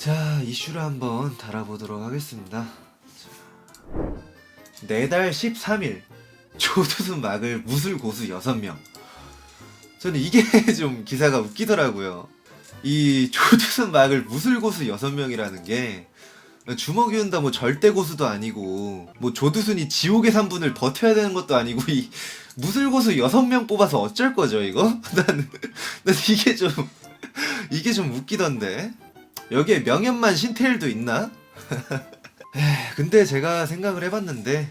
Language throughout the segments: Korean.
자, 이슈를 한번 달아보도록 하겠습니다. 자, 네달 13일 조두순 막을 무술 고수 6명. 저는 이게 좀 기사가 웃기더라고요. 이 조두순 막을 무술 고수 6명이라는 게 주먹이 온다 뭐 절대 고수도 아니고 뭐 조두순이 지옥의 3분을 버텨야 되는 것도 아니고 이 무술 고수 6명 뽑아서 어쩔 거죠 이거? 나는, 난 이게 좀 이게 좀 웃기던데 여기에 명현만 신태일도 있나? 근데 제가 생각을 해봤는데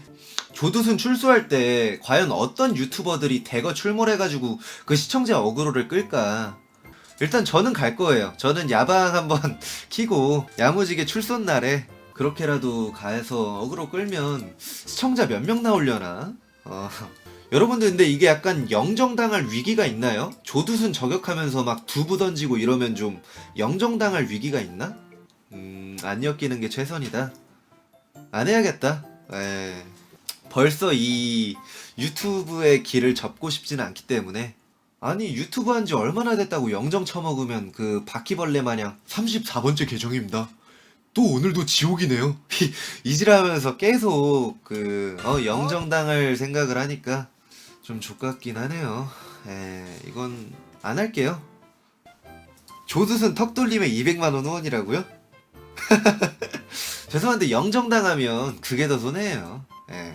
조두순 출소할 때 과연 어떤 유튜버들이 대거 출몰해가지고 그 시청자 어그로를 끌까? 일단 저는 갈 거예요. 저는 야방 한번 키고 야무지게 출소 날에 그렇게라도 가서 어그로 끌면 시청자 몇 명 나오려나? 어. 여러분들 근데 이게 약간 영정당할 위기가 있나요? 조두순 저격하면서 막 두부 던지고 이러면 좀 영정당할 위기가 있나? 음, 안 엮이는 게 최선이다. 안 해야겠다. 에. 벌써 이 유튜브의 길을 접고 싶지는 않기 때문에 아니 유튜브 한 지 얼마나 됐다고 영정 처먹으면 그 바퀴벌레 마냥 34번째 계정입니다. 또 오늘도 지옥이네요. 이지라면서 계속 그 어, 영정당할 생각을 하니까 좀 족같긴 하네요. 에 이건 안 할게요. 조두순 턱 돌림에 200만 원 후원이라고요? 죄송한데 영정당하면 그게 더 손해예요. 예.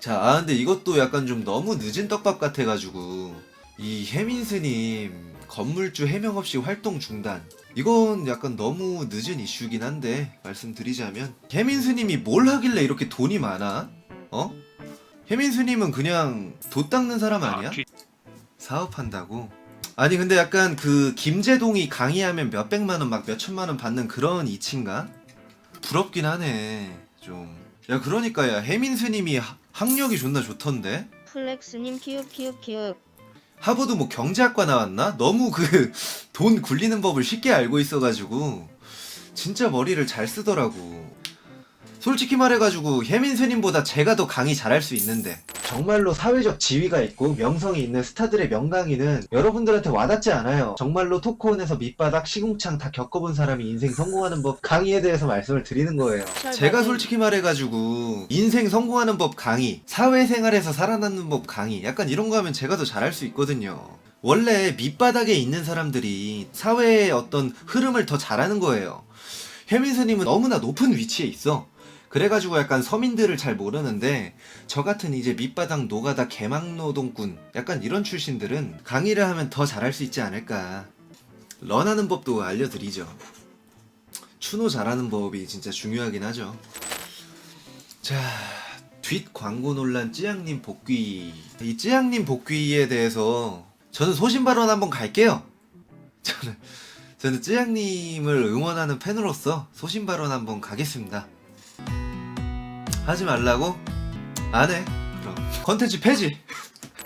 자, 아 근데 이것도 약간 좀 너무 늦은 떡밥 같아가지고 이 해민스님 건물주 해명 없이 활동 중단. 이건 약간 너무 늦은 이슈긴 한데 말씀드리자면 해민스님이 뭘 하길래 이렇게 돈이 많아? 어? 해민스님은 그냥 돈 닦는 사람 아니야? 사업한다고? 아니 근데 약간 그 김재동이 강의하면 몇 백만 원 막 몇 천만 원 받는 그런 이치인가? 부럽긴 하네 좀. 야 그러니까 야 해민스님이 하- 학력이 존나 좋던데? 플렉스님 키읔 키읔 키읔 하버드 뭐 경제학과 나왔나? 너무 그 돈 굴리는 법을 쉽게 알고 있어가지고 진짜 머리를 잘 쓰더라고. 솔직히 말해가지고 혜민스님보다 제가 더 강의 잘할 수 있는데 정말로 사회적 지위가 있고 명성이 있는 스타들의 명강의는 여러분들한테 와닿지 않아요. 정말로 토크온에서 밑바닥 시궁창 다 겪어본 사람이 인생 성공하는 법 강의에 대해서 말씀을 드리는 거예요. 제가 솔직히 말해가지고 인생 성공하는 법 강의, 사회생활에서 살아남는 법 강의, 약간 이런 거 하면 제가 더 잘할 수 있거든요. 원래 밑바닥에 있는 사람들이 사회의 어떤 흐름을 더 잘하는 거예요. 혜민스님은 너무나 높은 위치에 있어. 그래가지고 약간 서민들을 잘 모르는데 저 같은 이제 밑바닥 노가다 개막노동꾼 약간 이런 출신들은 강의를 하면 더 잘할 수 있지 않을까. 런하는 법도 알려드리죠. 추노 잘하는 법이 진짜 중요하긴 하죠. 자, 뒷 광고 논란 찌양님 복귀. 이 찌양님 복귀에 대해서 저는 소신 발언 한번 갈게요. 저는 저는 찌양님을 응원하는 팬으로서 소신 발언 한번 가겠습니다. 하지 말라고? 안 해. 그럼 컨텐츠 폐지.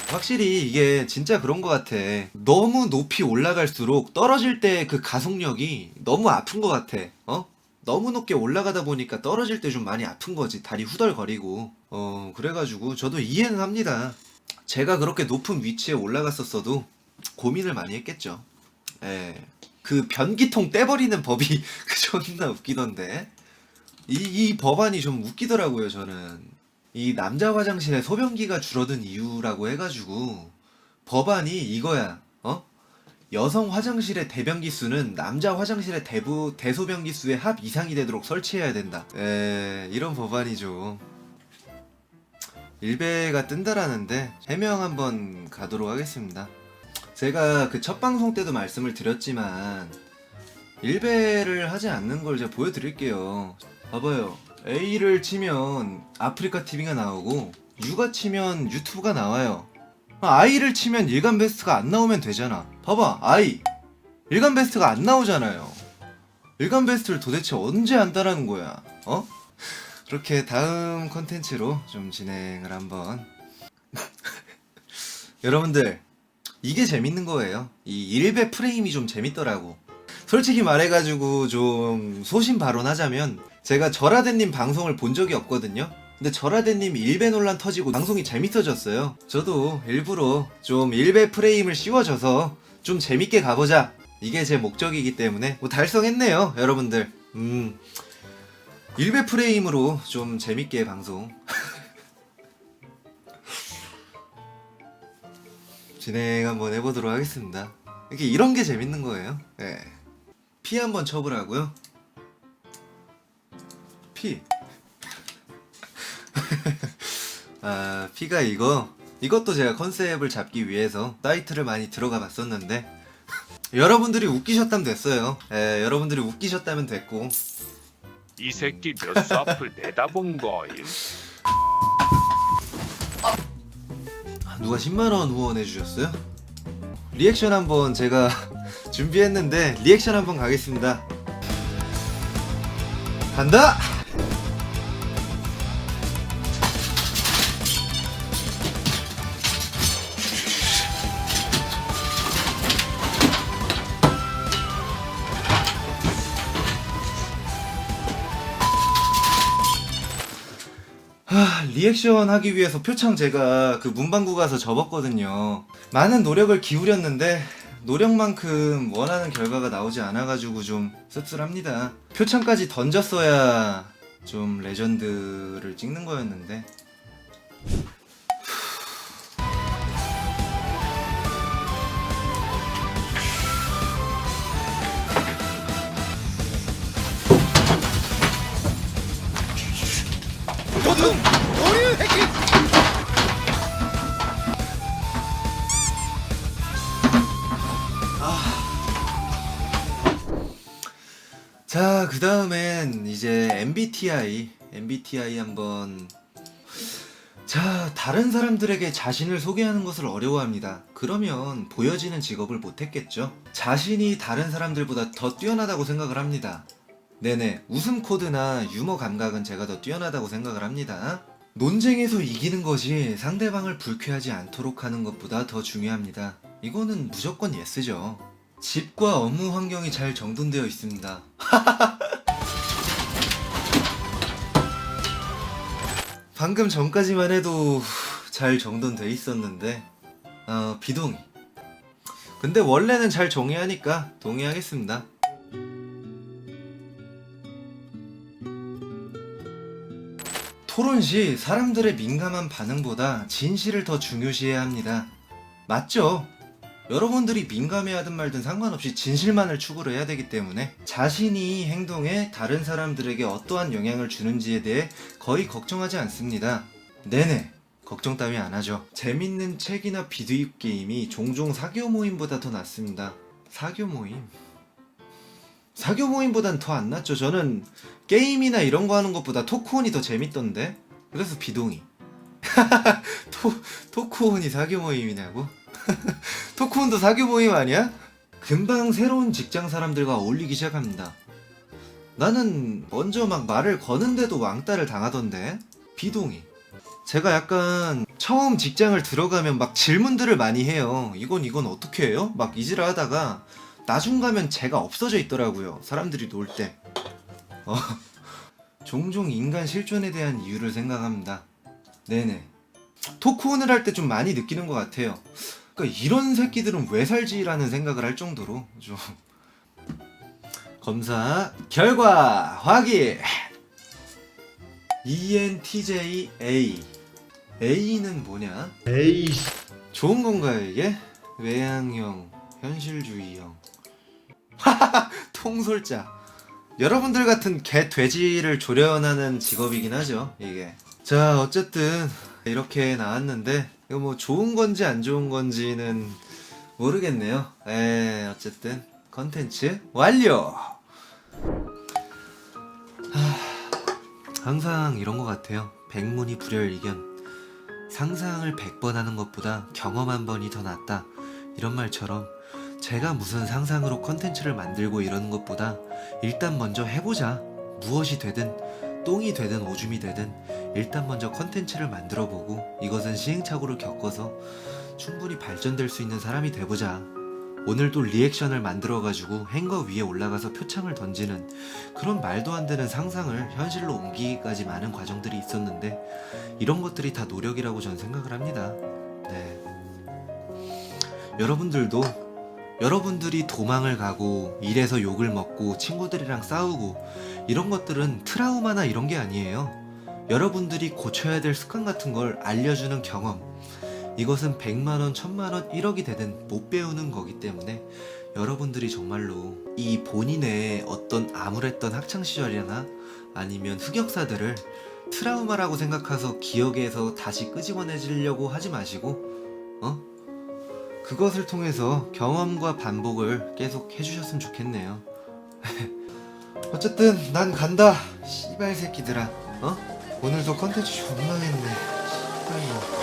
확실히 이게 진짜 그런 것 같아. 너무 높이 올라갈수록 떨어질 때 그 가속력이 너무 아픈 것 같아. 어? 너무 높게 올라가다 보니까 떨어질 때 좀 많이 아픈 거지. 다리 후덜거리고. 어, 그래가지고 저도 이해는 합니다. 제가 그렇게 높은 위치에 올라갔었어도 고민을 많이 했겠죠. 예. 그 변기통 떼버리는 법이 그 존나 웃기던데. 이, 이 법안이 좀 웃기더라고요, 저는. 이 남자 화장실에 소변기가 줄어든 이유라고 해가지고 법안이 이거야, 어? 여성 화장실의 대변기 수는 남자 화장실의 대부 대소변기 수의 합 이상이 되도록 설치해야 된다. 에 이런 법안이죠. 일베가 뜬다라는데 해명 한번 가도록 하겠습니다. 제가 그 첫 방송 때도 말씀을 드렸지만 일베를 하지 않는 걸 제가 보여드릴게요. 봐봐요. A를 치면 아프리카 TV가 나오고 U가 치면 유튜브가 나와요. I를 치면 일간 베스트가 안 나오면 되잖아. 봐봐, I. 일간 베스트가 안 나오잖아요. 일간 베스트를 도대체 언제 한다라는 거야? 어? 그렇게 다음 컨텐츠로 좀 진행을 한번. 여러분들, 이게 재밌는 거예요. 이 일베 프레임이 좀 재밌더라고. 솔직히 말해가지고 좀 소신 발언하자면 제가 절하대님 방송을 본 적이 없거든요. 근데 절하대님 일베 논란 터지고 방송이 재밌어졌어요. 저도 일부러 좀 일베 프레임을 씌워줘서 좀 재밌게 가보자. 이게 제 목적이기 때문에 뭐 달성했네요, 여러분들. 음. 일배 프레임으로 좀 재밌게 방송 진행 한번 해보도록 하겠습니다. 이렇게 이런 게 재밌는 거예요. 예. 피 한번 쳐보라고요. 피. 아, 피가 이거 이것도 제가 컨셉을 잡기 위해서 사이트를 많이 들어가 봤었는데 여러분들이 웃기셨다면 됐어요. 예, 여러분들이 웃기셨다면 됐고 이 새끼 몇 수 앞을 내다본 거임. 아, 누가 10만 원 후원해 주셨어요? 리액션 한번 제가 준비했는데 리액션 한번 가겠습니다. 간다. 하, 리액션 하기 위해서 표창 제가 그 문방구 가서 접었거든요. 많은 노력을 기울였는데 노력만큼 원하는 결과가 나오지 않아가지고 좀 씁쓸합니다. 표창까지 던졌어야 좀 레전드를 찍는 거였는데. 그 다음엔 이제 MBTI, MBTI 한번. 자, 다른 사람들에게 자신을 소개하는 것을 어려워합니다. 그러면 보여지는 직업을 못했겠죠? 자신이 다른 사람들보다 더 뛰어나다고 생각을 합니다. 네네, 웃음 코드나 유머 감각은 제가 더 뛰어나다고 생각을 합니다. 논쟁에서 이기는 것이 상대방을 불쾌하지 않도록 하는 것보다 더 중요합니다. 이거는 무조건 예스죠. 집과 업무 환경이 잘 정돈되어 있습니다. 방금 전까지만 해도 잘 정돈돼 있었는데 어, 비동의. 근데 원래는 잘 정의하니까 동의하겠습니다. 토론 시 사람들의 민감한 반응보다 진실을 더 중요시해야 합니다. 맞죠? 여러분들이 민감해하든 말든 상관없이 진실만을 추구를 해야 되기 때문에 자신이 행동에 다른 사람들에게 어떠한 영향을 주는지에 대해 거의 걱정하지 않습니다. 네네. 걱정 따위 안 하죠. 재밌는 책이나 비디오 게임이 종종 사교 모임보다 더 낫습니다. 사교 모임? 사교 모임보단 더 안 낫죠. 저는 게임이나 이런 거 하는 것보다 토크온이 더 재밌던데. 그래서 비동의. 토, 토크온이 사교 모임이냐고? 토크온도 사교 모임 아니야? 금방 새로운 직장 사람들과 어울리기 시작합니다. 나는 먼저 막 말을 거는데도 왕따를 당하던데 비동의. 제가 약간 처음 직장을 들어가면 막 질문들을 많이 해요. 이건 이건 어떻게 해요? 막 이지를 하다가 나중 가면 제가 없어져 있더라고요. 사람들이 놀 때. 어, 종종 인간 실존에 대한 이유를 생각합니다. 네네. 토크온을 할 때 좀 많이 느끼는 것 같아요. 그러니까 이런 새끼들은 왜 살지라는 생각을 할 정도로 좀 검사 결과 확인. E ENTJA A는 뭐냐? 에이 좋은 건가요 이게? 외향형, 현실주의형, 통솔자. 여러분들 같은 개 돼지를 조련하는 직업이긴 하죠 이게. 자 어쨌든 이렇게 나왔는데 이거 뭐 좋은 건지 안 좋은 건지는 모르겠네요. 에 어쨌든 컨텐츠 완료. 하, 항상 이런 것 같아요. 백문이 불여일견. 상상을 100번 하는 것보다 경험 한 번이 더 낫다. 이런 말처럼 제가 무슨 상상으로 컨텐츠를 만들고 이러는 것보다 일단 먼저 해보자. 무엇이 되든 똥이 되든 오줌이 되든 일단 먼저 컨텐츠를 만들어 보고 이것은 시행착오를 겪어서 충분히 발전될 수 있는 사람이 돼보자. 오늘도 리액션을 만들어가지고 행거 위에 올라가서 표창을 던지는 그런 말도 안 되는 상상을 현실로 옮기기까지 많은 과정들이 있었는데 이런 것들이 다 노력이라고 저는 생각을 합니다. 네. 여러분들도 여러분들이 도망을 가고 일에서 욕을 먹고 친구들이랑 싸우고 이런 것들은 트라우마나 이런 게 아니에요. 여러분들이 고쳐야 될 습관 같은 걸 알려주는 경험. 이것은 100만원, 1000만원, 1억이 되든 못 배우는 거기 때문에 여러분들이 정말로 이 본인의 어떤 암울했던 학창시절이나 아니면 흑역사들을 트라우마라고 생각해서 기억에서 다시 끄집어내려고 하지 마시고, 어? 그것을 통해서 경험과 반복을 계속 해주셨으면 좋겠네요. 어쨌든 난 간다. 씨발 새끼들아. 어? 오늘도 컨텐츠 존나 했네. 아이고.